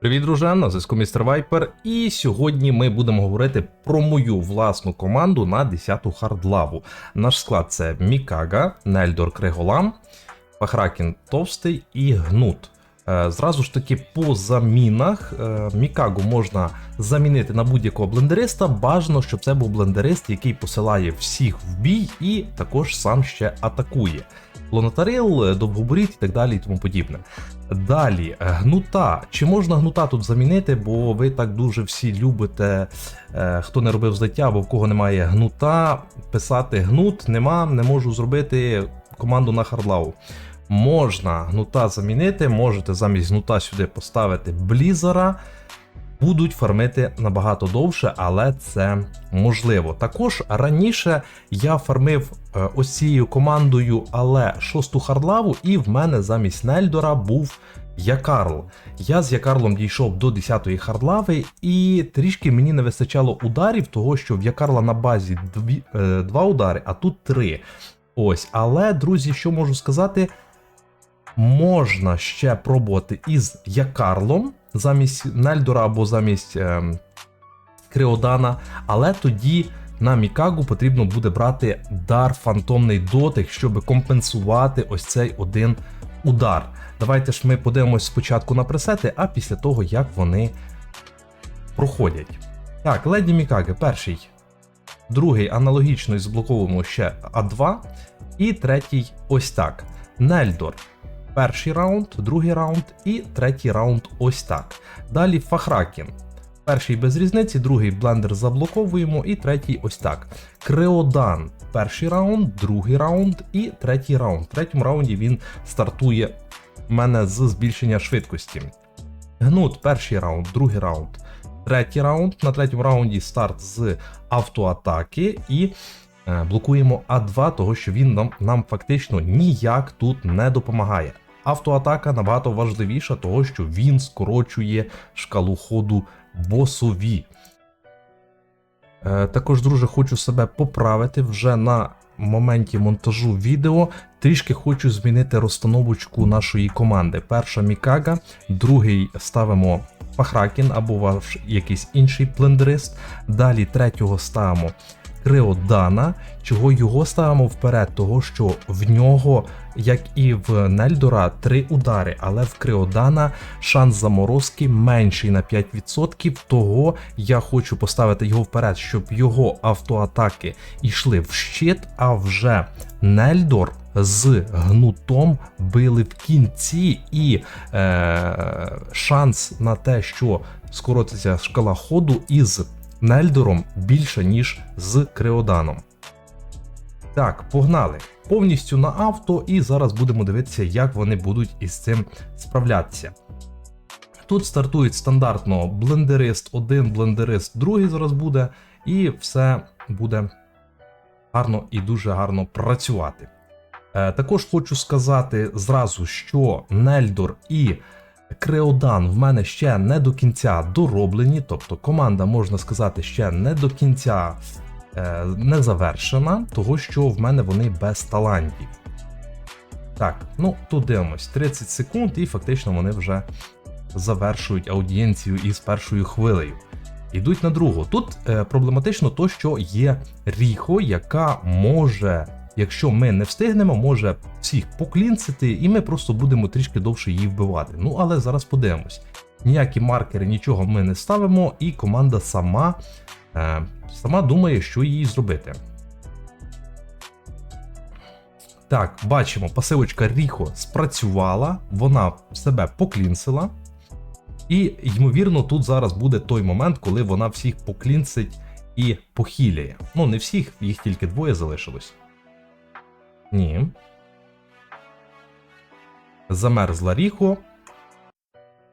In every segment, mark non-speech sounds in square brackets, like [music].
Привіт, друже, на зв'язку містер Вайпер. І сьогодні ми будемо говорити про мою власну команду на 10-ту хардлаву. Наш склад це Мікага, Нельдор Криголам, Пахракін Товстий і Гнут. Е, Зразу ж таки по замінах е, Мікагу можна замінити на будь-якого блендериста. Бажано, щоб це був блендерист, який посилає всіх в бій і також сам ще атакує. Лонотарил, довгоборіт і так далі і тому подібне. Далі, е, гнута. Чи можна гнута тут замінити? Бо ви так дуже всі любите, е, хто не робив злиття, або в кого немає гнута, писати гнут, нема, не можу зробити команду на хардлаву. Можна гнута замінити, можете замість гнута сюди поставити блізера. Будуть фармити набагато довше, але це можливо. Також раніше я фармив е, ось цією командою, але шосту хардлаву, і в мене замість Нельдора був Якарл. Я з Якарлом дійшов до 10-ї хардлави, і трішки мені не вистачало ударів, того що в Якарла на базі дві, е, два удари, а тут три. Ось, але, друзі, що можу сказати? Можна ще пробувати із Якарлом замість Нельдора або замість ем, Криодана, але тоді на Мікагу потрібно буде брати дар фантомний дотик, щоб компенсувати ось цей один удар. Давайте ж ми подивимось спочатку на пресети, а після того, як вони проходять. Так, Леді Мікаги, перший. Другий аналогічно і заблоковуємо ще А2. І третій ось так. Нельдор. Перший раунд, другий раунд і третій раунд ось так. Далі Фахракін. Перший без різниці, другий блендер заблоковуємо, і третій ось так. Креодан. Перший раунд, другий раунд і третій раунд. В третьому раунді він стартує в мене з збільшення швидкості. Гнут, перший раунд, другий раунд, третій раунд. На третьому раунді старт з автоатаки і е, блокуємо А2, того що він нам, нам фактично ніяк тут не допомагає. Автоатака набагато важливіша, того що він скорочує шкалу ходу босові. Е, також, друже, хочу себе поправити вже на моменті монтажу відео. Трішки хочу змінити розстановочку нашої команди. Перша Мікага, другий ставимо Пахракін або ваш якийсь інший блендерист. Далі третього ставимо Криодана. Чого його ставимо вперед? Того, що в нього, як і в Нельдора, три удари, але в Криодана шанс заморозки менший на 5%. Того я хочу поставити його вперед, щоб його автоатаки йшли в щит, а вже Нельдор. З гнутом били в кінці, і е, шанс на те, що скоротиться шкала ходу із Нельдором більше, ніж з Креоданом. Так, погнали. Повністю на авто, і зараз будемо дивитися, як вони будуть із цим справлятися. Тут стартують стандартно блендерист 1, блендерист 2 зараз буде, і все буде гарно і дуже гарно працювати. Е, також хочу сказати зразу, що Нельдор і Креодан в мене ще не до кінця дороблені, тобто команда, можна сказати, ще не до кінця е, не завершена, того що в мене вони без талантів. Так, ну тут дивимось 30 секунд, і фактично вони вже завершують аудієнцію із першою хвилею. Йдуть на другу. Тут е, проблематично то, що є Ріхо, яка може, якщо ми не встигнемо, може всіх поклінцити, і ми просто будемо трішки довше її вбивати. Ну але зараз подивимось. Ніякі маркери, нічого ми не ставимо, і команда сама, е, сама думає, що їй зробити. Так, бачимо, пасивочка Ріхо спрацювала, вона себе поклінсила. І, ймовірно, тут зараз буде той момент, коли вона всіх поклінцить і похиляє. Ну, не всіх, їх тільки двоє залишилось. Ні. Замерзла Ріхо.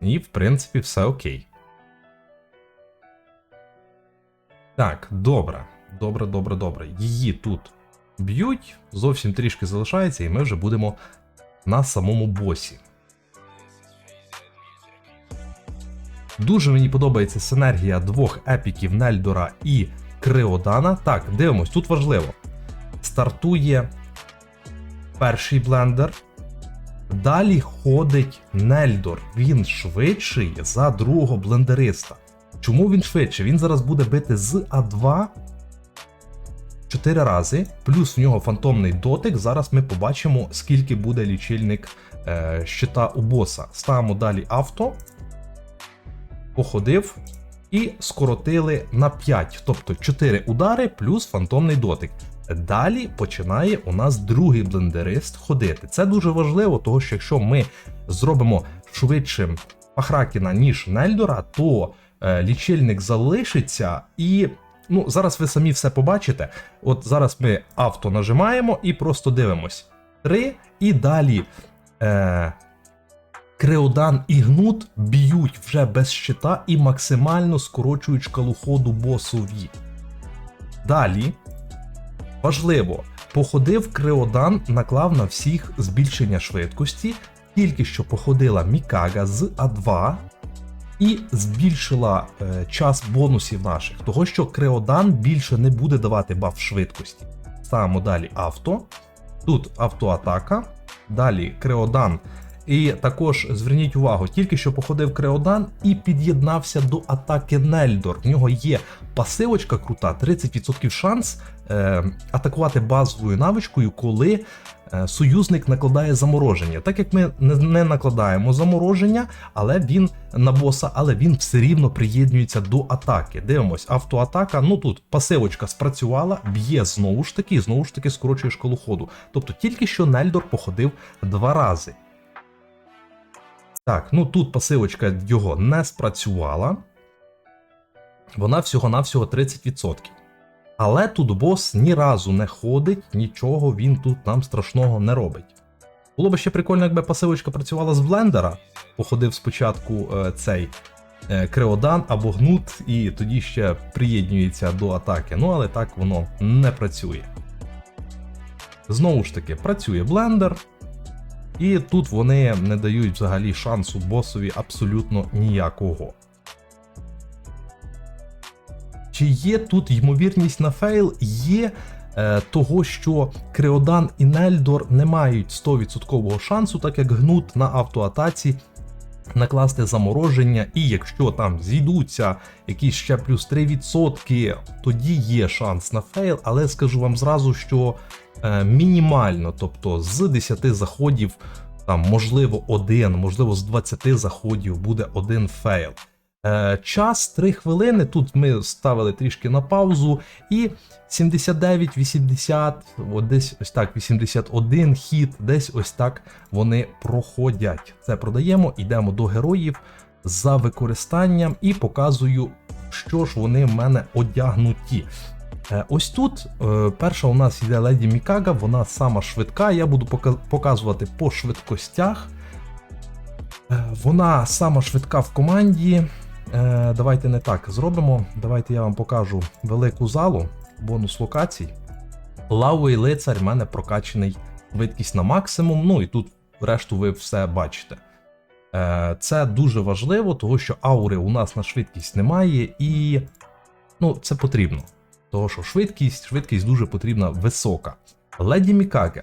І, в принципі, все окей. Так, добре. Добре, добре, добре. Її тут б'ють, зовсім трішки залишається, і ми вже будемо на самому босі. Дуже мені подобається синергія двох епіків Нельдора і Криодана. Так, дивимось, тут важливо. Стартує перший блендер. Далі ходить Нельдор. Він швидший за другого блендериста. Чому він швидше? Він зараз буде бити з А2 4 рази, плюс в нього фантомний дотик. Зараз ми побачимо, скільки буде лічильник е, щита у боса. Ставимо далі авто, походив і скоротили на 5, тобто 4 удари плюс фантомний дотик. Далі починає у нас другий блендерист ходити. Це дуже важливо, тому що якщо ми зробимо швидшим Пахракіна, ніж Нельдора, то е, лічильник залишиться і. Ну, зараз ви самі все побачите. От зараз ми авто нажимаємо і просто дивимось. Три, і далі е, Креодан і Гнут б'ють вже без щита і максимально скорочують шкалу ходу босові. Далі, важливо, походив Креодан, наклав на всіх збільшення швидкості, тільки що походила Мікага з А2 і збільшила е, час бонусів наших, того що Креодан більше не буде давати баф швидкості. Ставимо далі авто. Тут автоатака, далі Креодан. І також зверніть увагу, тільки що походив Креодан і під'єднався до атаки Нельдор. В нього є пасивочка крута, 30% шанс е, атакувати базовою навичкою, коли е, союзник накладає замороження. Так як ми не, не накладаємо замороження, але він на боса, але він все рівно приєднується до атаки. Дивимось, автоатака. Ну тут пасивочка спрацювала, б'є знову ж таки, знову ж таки скорочує шкалу ходу. Тобто тільки що Нельдор походив два рази. Так, ну тут пасивочка його не спрацювала. Вона всього-навсього 30%. Але тут бос ні разу не ходить, нічого він тут нам страшного не робить. Було б ще прикольно, якби пасивочка працювала з блендера. Походив спочатку е, цей е, Креодан або гнут, і тоді ще приєднюється до атаки. Ну, але так воно не працює. Знову ж таки, працює блендер. І тут вони не дають взагалі шансу босові абсолютно ніякого. Чи є тут ймовірність на фейл? Є е, того, що Креодан і Нельдор не мають 100% шансу, так як гнут на автоатаці накласти замороження, і якщо там зійдуться якісь ще плюс 3%, тоді є шанс на фейл, але скажу вам зразу, що мінімально, тобто з 10 заходів, там можливо один, можливо, з 20 заходів буде один фейл. Е, час 3 хвилини. Тут ми ставили трішки на паузу, і 79, 80, от десь ось так, 81 хід, десь ось так вони проходять. Це продаємо, йдемо до героїв за використанням і показую, що ж вони в мене одягнуті. Е, Ось тут е, перша у нас йде Леді Мікага, вона сама швидка. Я буду показувати по швидкостях. Е, Вона сама швидка в команді. Давайте не так зробимо. Давайте я вам покажу велику залу, бонус локацій. Лавовий лицар в мене прокачаний швидкість на максимум. Ну і тут решту ви все бачите. Це дуже важливо, тому що аури у нас на швидкість немає, і ну, це потрібно. Тому що швидкість, швидкість дуже потрібна висока. Леді Мікаге.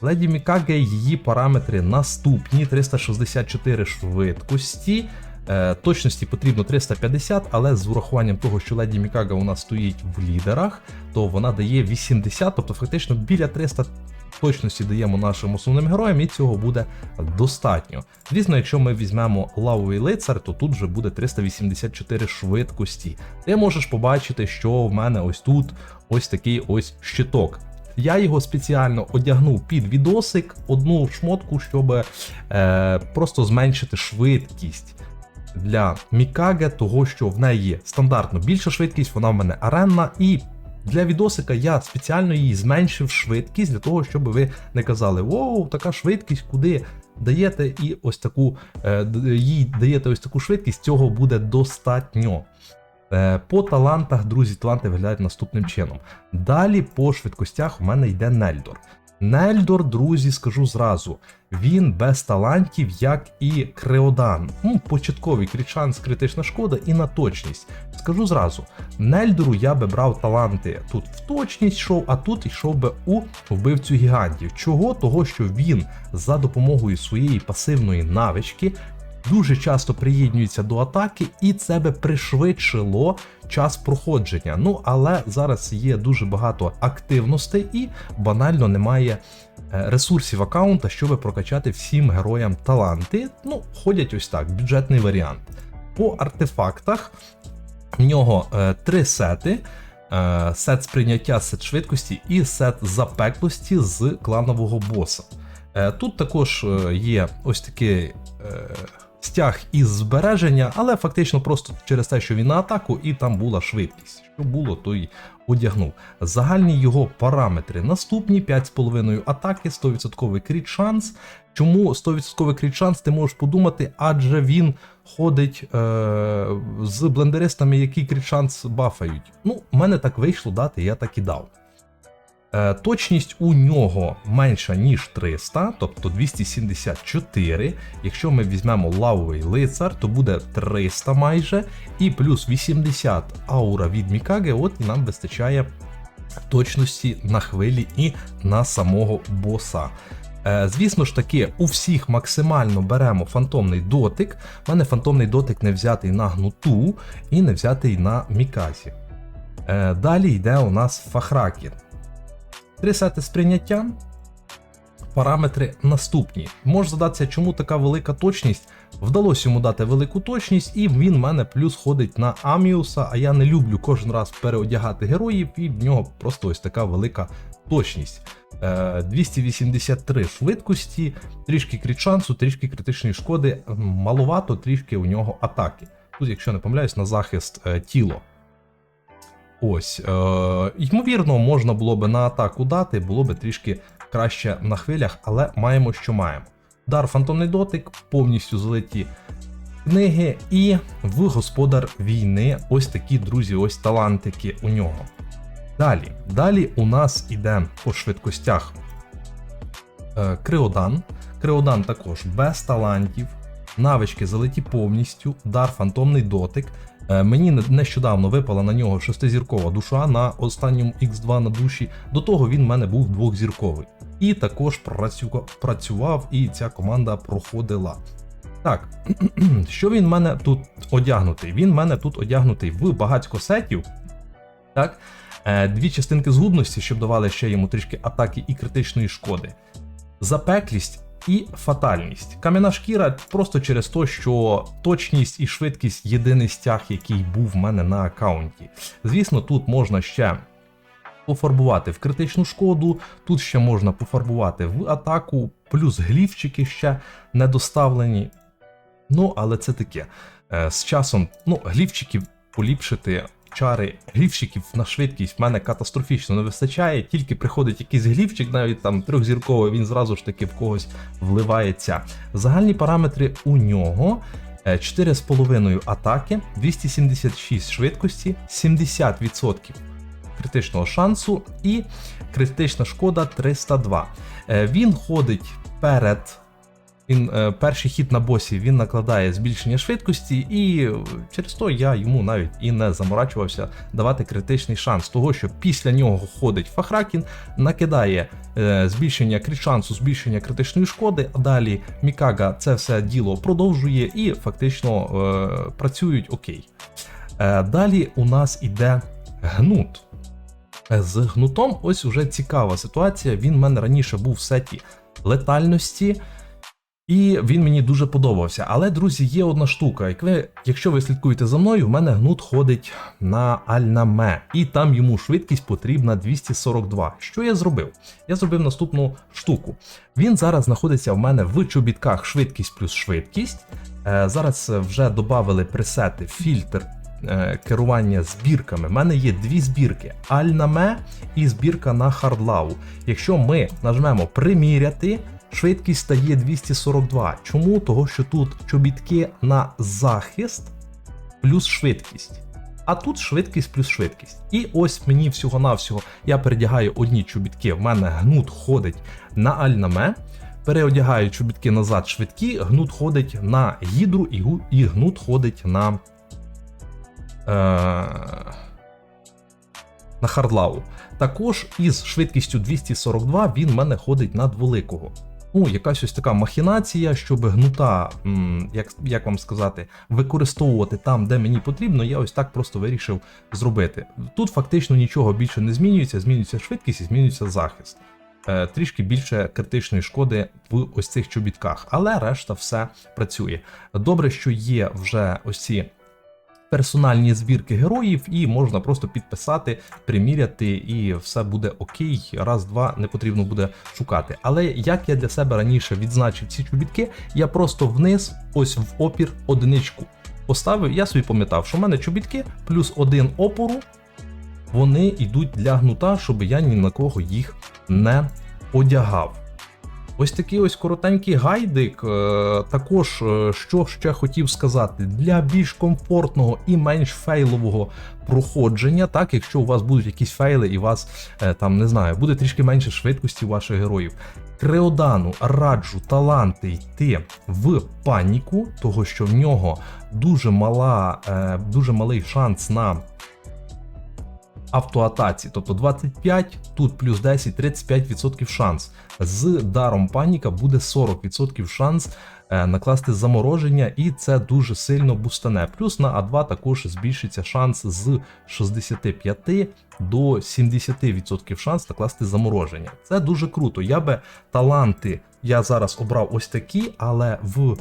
Леді Мікаге, її параметри наступні: 364 швидкості. Е, точності потрібно 350, але з урахуванням того, що Леді Мікага у нас стоїть в лідерах, то вона дає 80, тобто фактично біля 300 точності даємо нашим основним героям, і цього буде достатньо. Звісно, якщо ми візьмемо лавовий лицар, то тут вже буде 384 швидкості. Ти можеш побачити, що в мене ось тут ось такий ось щиток. Я його спеціально одягнув під відосик, одну шмотку, щоб е, просто зменшити швидкість для Мікаге, того що в неї стандартно більша швидкість, вона в мене аренна, і для відосика я спеціально її зменшив швидкість для того, щоб ви не казали: Воу, така швидкість, куди даєте і ось таку е, їй даєте ось таку швидкість, цього буде достатньо. Е, По талантах, друзі, таланти виглядають наступним чином. Далі по швидкостях у мене йде Нельдор. Нельдор, друзі, скажу зразу, він без талантів, як і Креодан. Ну, початковий крічанс, критична шкода і на точність. Скажу зразу, Нельдору я би брав таланти тут в точність йшов, а тут йшов би у вбивцю гігантів. Чого? Того, що він за допомогою своєї пасивної навички дуже часто приєднується до атаки, і це би пришвидшило час проходження. Ну але зараз є дуже багато активностей і банально немає е, ресурсів аккаунта, щоб прокачати всім героям таланти. Ну, ходять ось так, бюджетний варіант. По артефактах в нього е, три сети. Е, сет сприйняття, сет швидкості і сет запеклості з кланового боса. Е, Тут також є ось такий стяг із збереження, але фактично просто через те, що він на атаку, і там була швидкість. Що було, то й одягнув. Загальні його параметри наступні: 5,5 атаки, 100% кріт шанс. Чому 100% кріт шанс, ти можеш подумати, адже він ходить е- з блендеристами, які кріт шанс бафають. Ну, в мене так вийшло дати, я так і дав. Е, Точність у нього менша, ніж 300, тобто 274. Якщо ми візьмемо лавовий лицар, то буде 300 майже, і плюс 80 аура від Мікаги, от нам вистачає точності на хвилі і на самого боса. Е, Звісно ж таки, у всіх максимально беремо фантомний дотик. У мене фантомний дотик не взятий на гнуту і не взятий на Міказі. Е, Далі йде у нас Фахракін. Три сети сприйняття. Параметри наступні. Можеш задатися, чому така велика точність. Вдалося йому дати велику точність, і він в мене плюс ходить на Аміуса, а я не люблю кожен раз переодягати героїв, і в нього просто ось така велика точність. Е, 283 швидкості, трішки кріт шансу, трішки критичної шкоди, маловато, трішки у нього атаки. Тут, якщо не помиляюсь, на захист е, тіло. Ось, е, ймовірно, можна було би на атаку дати, було би трішки краще на хвилях, але маємо, що маємо. Дар фантомний дотик, повністю залиті книги, і в господар війни ось такі друзі, ось талантики у нього. Далі, далі у нас іде по швидкостях е, Криодан. Криодан також без талантів, навички залиті повністю, дар фантомний дотик. Е, Мені нещодавно випала на нього шестизіркова душа на останньому X2 на душі. До того він в мене був двохзірковий. І також працював, і ця команда проходила. Так, [clears throat] що він в мене тут одягнутий? Він в мене тут одягнутий в багатько сетів. Так, Е, дві частинки згубності, щоб давали ще йому трішки атаки і критичної шкоди. Запеклість і фатальність. Кам'яна шкіра просто через те, що точність і швидкість єдиний стяг, який був в мене на аккаунті. Звісно, тут можна ще пофарбувати в критичну шкоду, тут ще можна пофарбувати в атаку, плюс глівчики ще не доставлені. Ну, але це таке. Е, З часом, ну, глівчиків поліпшити. Чари глівчиків на швидкість в мене катастрофічно не вистачає. Тільки приходить якийсь глівчик, навіть там трьохзірковий, він зразу ж таки в когось вливається. Загальні параметри у нього е, 4,5 атаки, 276 швидкості, 70% критичного шансу і критична шкода 302. Е, Він ходить перед. Він е, перший хід на босі він накладає збільшення швидкості, і е, через то я йому навіть і не заморачувався давати критичний шанс, того що після нього ходить Фахракін, накидає е, збільшення шансу, збільшення критичної шкоди. а Далі Мікага це все діло продовжує і фактично е, працюють окей. Е, далі у нас іде гнут. З гнутом ось уже цікава ситуація. Він в мене раніше був в сеті летальності. І він мені дуже подобався. Але, друзі, є одна штука. Як ви, якщо ви слідкуєте за мною, в мене гнут ходить на Альнаме, і там йому швидкість потрібна 242. Що я зробив? Я зробив наступну штуку. Він зараз знаходиться в мене в чобітках швидкість плюс швидкість. Е, зараз вже додали пресети, фільтр. е, Керування збірками. У мене є дві збірки: Альнаме і збірка на хардлаву. Якщо ми нажмемо приміряти, швидкість стає 242. Чому? Того, що тут чобітки на захист плюс швидкість. А тут швидкість плюс швидкість. І ось мені всього-навсього я передягаю одні чобітки, в мене гнут ходить на альнаме. Переодягаю чобітки назад швидкі, гнут ходить на гідру і, гнут ходить на. Е- на хардлаву. Також із швидкістю 242 він в мене ходить на дволикого. Ну, якась ось така махінація, щоб гнута, як, як вам сказати, використовувати там, де мені потрібно, я ось так просто вирішив зробити. Тут фактично нічого більше не змінюється, змінюється швидкість і змінюється захист. Е, трішки більше критичної шкоди в ось цих чобітках, але решта все працює. Добре, що є вже ось ці персональні збірки героїв, і можна просто підписати, приміряти, і все буде окей. Раз, два не потрібно буде шукати. Але як я для себе раніше відзначив ці чобітки, я просто вниз, ось в опір одиничку поставив. Я собі пам'ятав, що в мене чобітки плюс один опору. Вони йдуть для гнута, щоб я ні на кого їх не одягав. Ось такий ось коротенький гайдик. Е, Також, е, що ще хотів сказати, для більш комфортного і менш фейлового проходження, так, якщо у вас будуть якісь фейли і вас е, там не знаю, буде трішки менше швидкості ваших героїв. Креодану раджу таланти йти в паніку, того що в нього дуже мала, дуже малий шанс на автоатаці, тобто 25, тут плюс 10, 35% шанс. З даром паніка буде 40% шанс е, накласти замороження, і це дуже сильно бустане. Плюс на А2 також збільшиться шанс з 65 до 70% шанс накласти замороження. Це дуже круто. Я би таланти, я зараз обрав ось такі, але в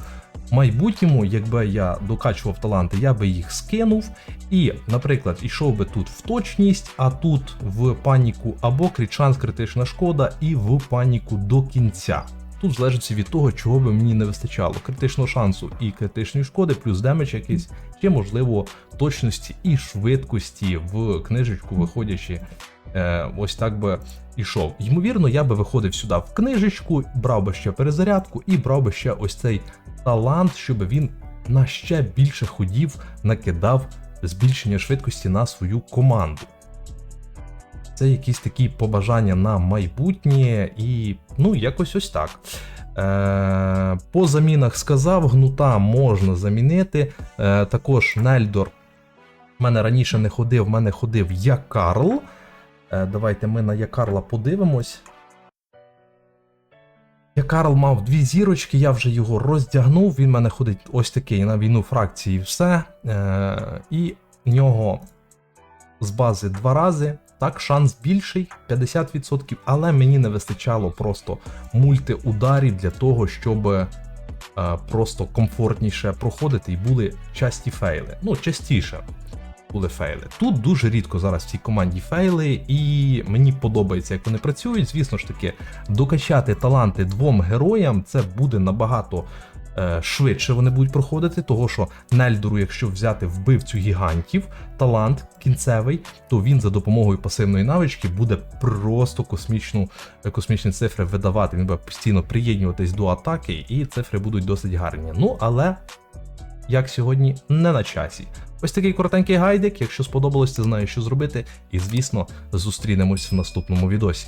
майбутньому, якби я докачував таланти, я би їх скинув і, наприклад, йшов би тут в точність, а тут в паніку або крічанс критична шкода, і в паніку до кінця. Тут залежить від того, чого би мені не вистачало: критичного шансу і критичної шкоди, плюс демедж якийсь, чи можливо точності і швидкості в книжечку, виходячи. Е, ось так би ішов. Ймовірно, я би виходив сюди в книжечку, брав би ще перезарядку і брав би ще ось цей талант, щоб він на ще більше ходів накидав збільшення швидкості на свою команду. Це якісь такі побажання на майбутнє, і ну, якось ось так. Е, по замінах сказав, гнута можна замінити. Е, також Нельдор в мене раніше не ходив, в мене ходив Якарл. Е, давайте ми на Якарла подивимось. Якарл мав дві зірочки, я вже його роздягнув. Він мене ходить ось такий на війну фракції, все. Е, і в нього з бази два рази. Так, шанс більший 50%, але мені не вистачало просто мультиударів для того, щоб е, просто комфортніше проходити і були часті фейли. Ну, частіше були фейли. Тут дуже рідко зараз в цій команді фейли, і мені подобається, як вони працюють. Звісно ж таки, докачати таланти двом героям це буде набагато швидше вони будуть проходити, того що Нельдору, якщо взяти вбивцю гігантів, талант кінцевий, то він за допомогою пасивної навички буде просто космічну, е, космічні цифри видавати. Він буде постійно приєднюватись до атаки, і цифри будуть досить гарні. Ну, але як сьогодні, не на часі. Ось такий коротенький гайдик. Якщо сподобалось, ти знаєш, що зробити. І звісно, зустрінемось в наступному відосі.